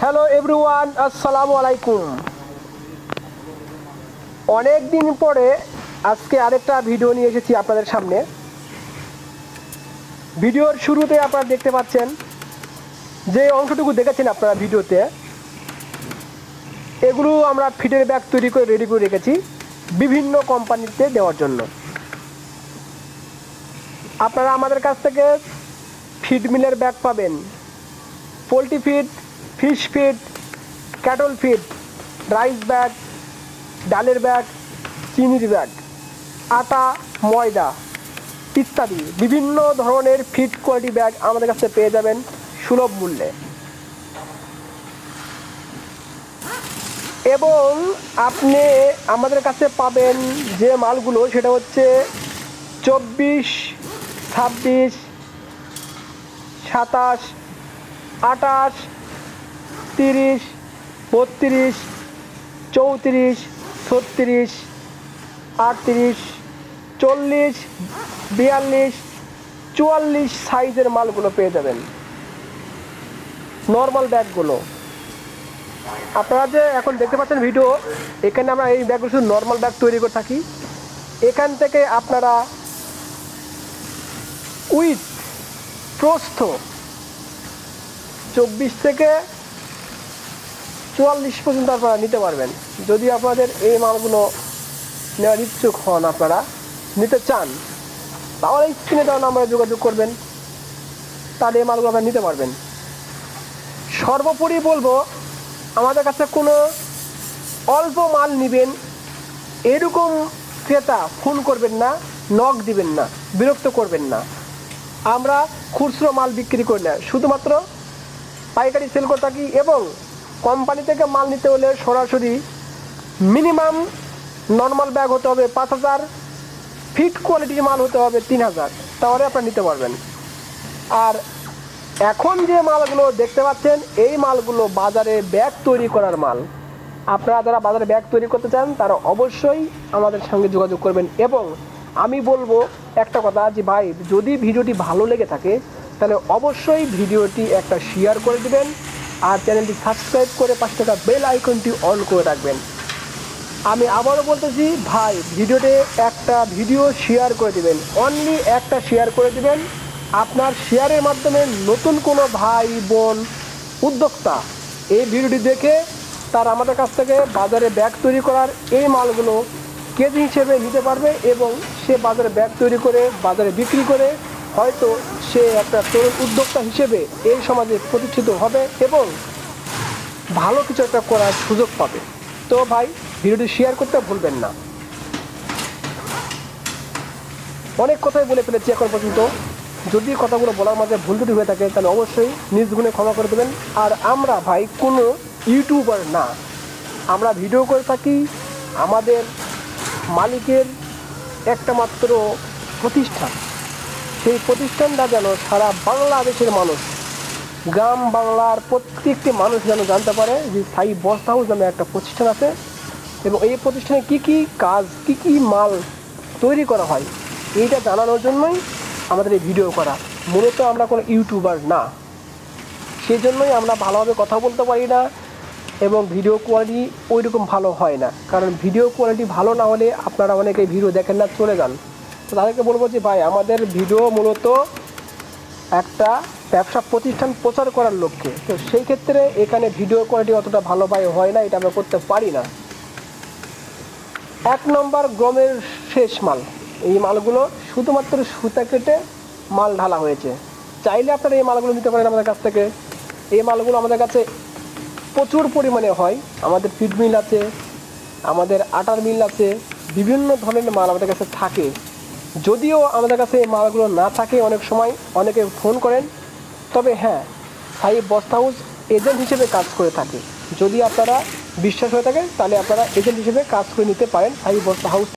Hello everyone আসসালামু আলাইকুম অনেক দিন পরে আজকে আরেকটা ভিডিও নিয়ে এসেছি আপনাদের সামনে। ভিডিওর শুরুতে আপনারা দেখতে পাচ্ছেন যে অংশটুকু দেখেছেন আপনারা ভিডিওতে এগুলো আমরা ফিটের ব্যাগ তৈরি করে রেডি করে রেখেছি বিভিন্ন কোম্পানিতে দেওয়ার জন্য। আপনারা আমাদের কাছ থেকে ফিড মিলের ব্যাগ পাবেন। Poultry feed fish feed, cattle feed, rice bag, ডালের ব্যাগ, চিনির ব্যাগ, আটা, ময়দা ইত্যাদি বিভিন্ন ধরনের ফিড কোয়ালিটি ব্যাগ আমাদের কাছে পেয়ে যাবেন সুলভ মূল্যে। এবং আপনি আমাদের কাছে পাবেন যে মালগুলো, সেটা হচ্ছে চব্বিশ, ছাব্বিশ, সাতাশ, আটাশ তিরিশ, বত্রিশ, চৌত্রিশ, ছত্রিশ, আটত্রিশ, চল্লিশ, বিয়াল্লিশ, চুয়াল্লিশ সাইজের মালগুলো পেয়ে যাবেন। নর্মাল ব্যাগগুলো। আপনারা যে এখন দেখতে পাচ্ছেন ভিডিও, এখানে আমরা এই ব্যাগগুলো শুধু নর্মাল ব্যাগ তৈরি করে থাকি। এখান থেকে আপনারা উইথ প্রস্থ চব্বিশ থেকে চুয়াল্লিশ পর্যন্ত আপনারা নিতে পারবেন। যদি আপনাদের এই মালগুলো নেওয়ার ইচ্ছুক হন আপনারা, নিতে চান, তাহলে স্ক্রিনে দেওয়া নাম্বারে যোগাযোগ করবেন। তাহলে এই মালগুলো আপনারা নিতে পারবেন। সর্বোপরি বলব, আমাদের কাছে কোনো অল্প মাল নেবেন, এরকম ক্রেতা ফোন করবেন না, নখ দিবেন না, বিরক্ত করবেন না। আমরা খুচরো মাল বিক্রি করি না, শুধুমাত্র পাইকারি সেল করে থাকি এবং কোম্পানি থেকে মাল নিতে হলে সরাসরি মিনিমাম নর্মাল ব্যাগ হতে হবে পাঁচ হাজার, ফিট কোয়ালিটির মাল হতে হবে তিন হাজার। তাহলে আপনারা নিতে পারবেন। আর এখন যে মালগুলো দেখতে পাচ্ছেন, এই মালগুলো বাজারে ব্যাগ তৈরি করার মাল। আপনারা যারা বাজারে ব্যাগ তৈরি করতে চান, তারা অবশ্যই আমাদের সঙ্গে যোগাযোগ করবেন। এবং আমি বলব একটা কথা যে, ভাই, যদি ভিডিওটি ভালো লেগে থাকে, তাহলে অবশ্যই ভিডিওটি একটা শেয়ার করে দিবেন। আর চ্যানেলটি সাবস্ক্রাইব করে পাশে থাকা বেল আইকনটি অন করে রাখবেন। আমি আবারও বলতেছি, ভাই, ভিডিওতে একটা ভিডিও শেয়ার করে দিবেন। অনলি একটা শেয়ার করে দিবেন। আপনার শেয়ারের মাধ্যমে নতুন কোনো ভাই, বোন, উদ্যোক্তা এই ভিডিওটি দেখে তার আমাদের কাছ থেকে বাজারে ব্যাগ তৈরি করার এই মালগুলো কেজি হিসেবে নিতে পারবে এবং সে বাজারে ব্যাগ তৈরি করে বাজারে বিক্রি করে হয়তো সে একটা তরুণ উদ্যোক্তা হিসেবে এই সমাজে প্রতিষ্ঠিত হবে এবং ভালো কিছু একটা করার সুযোগ পাবে। তো ভাই, ভিডিওটি শেয়ার করতে ভুলবেন না। অনেক কথাই বলে ফেলেছি এখন পর্যন্ত। যদি কথাগুলো বলার মাঝে ভুল ত্রুটি হয়ে থাকে, তাহলে অবশ্যই নিজ গুণে ক্ষমা করে দেবেন। আর আমরা ভাই, কোনো ইউটিউবার না। আমরা ভিডিও করে থাকি, আমাদের মালিকের একটা মাত্র প্রতিষ্ঠান। সেই প্রতিষ্ঠানটা যেন সারা বাংলাদেশের মানুষ, গ্রাম বাংলার প্রত্যেকটি মানুষ যেন জানতে পারে যে সাই বস্তা হাউস নামে একটা প্রতিষ্ঠান আছে এবং এই প্রতিষ্ঠানে কি কি কাজ, কি কি মাল তৈরি করা হয়, এইটা জানানোর জন্যই আমাদের এই ভিডিও করা। মূলত আমরা কোনো ইউটিউবার না। সেই জন্যই আমরা ভালোভাবে কথা বলতে পারি না এবং ভিডিও কোয়ালিটি ওই রকম ভালো হয় না। কারণ ভিডিও কোয়ালিটি ভালো না হলে আপনারা অনেকে ভিডিও দেখেন না, চলে যান। তো তাদেরকে বলব যে ভাই, আমাদের ভিডিও মূলত একটা ব্যবসা প্রতিষ্ঠান প্রচার করার লক্ষ্যে। তো সেই ক্ষেত্রে এখানে ভিডিও কোয়ালিটি অতটা ভালো ভাই হয় না, এটা আমরা করতে পারি না। এক নম্বর গমের শেষ মাল। এই মালগুলো শুধুমাত্র সুতা কেটে মাল ঢালা হয়েছে। চাইলে আপনারা এই মালগুলো নিতে পারেন আমাদের কাছ থেকে। এই মালগুলো আমাদের কাছে প্রচুর পরিমাণে হয়। আমাদের ফিড মিল আছে, আমাদের আটার মিল আছে, বিভিন্ন ধরনের মাল আমাদের কাছে থাকে। যদিও আমাদের কাছে এই মালগুলো না থাকে অনেক সময়, অনেকে ফোন করেন, তবে হ্যাঁ সাই বস্তা হাউস এজেন্ট হিসেবে কাজ করে থাকে। যদি আপনারা বিশ্বাস হয়ে থাকেন, তাহলে আপনারা এজেন্ট হিসেবে কাজ করে নিতে পারেন সাই বস্তা হাউস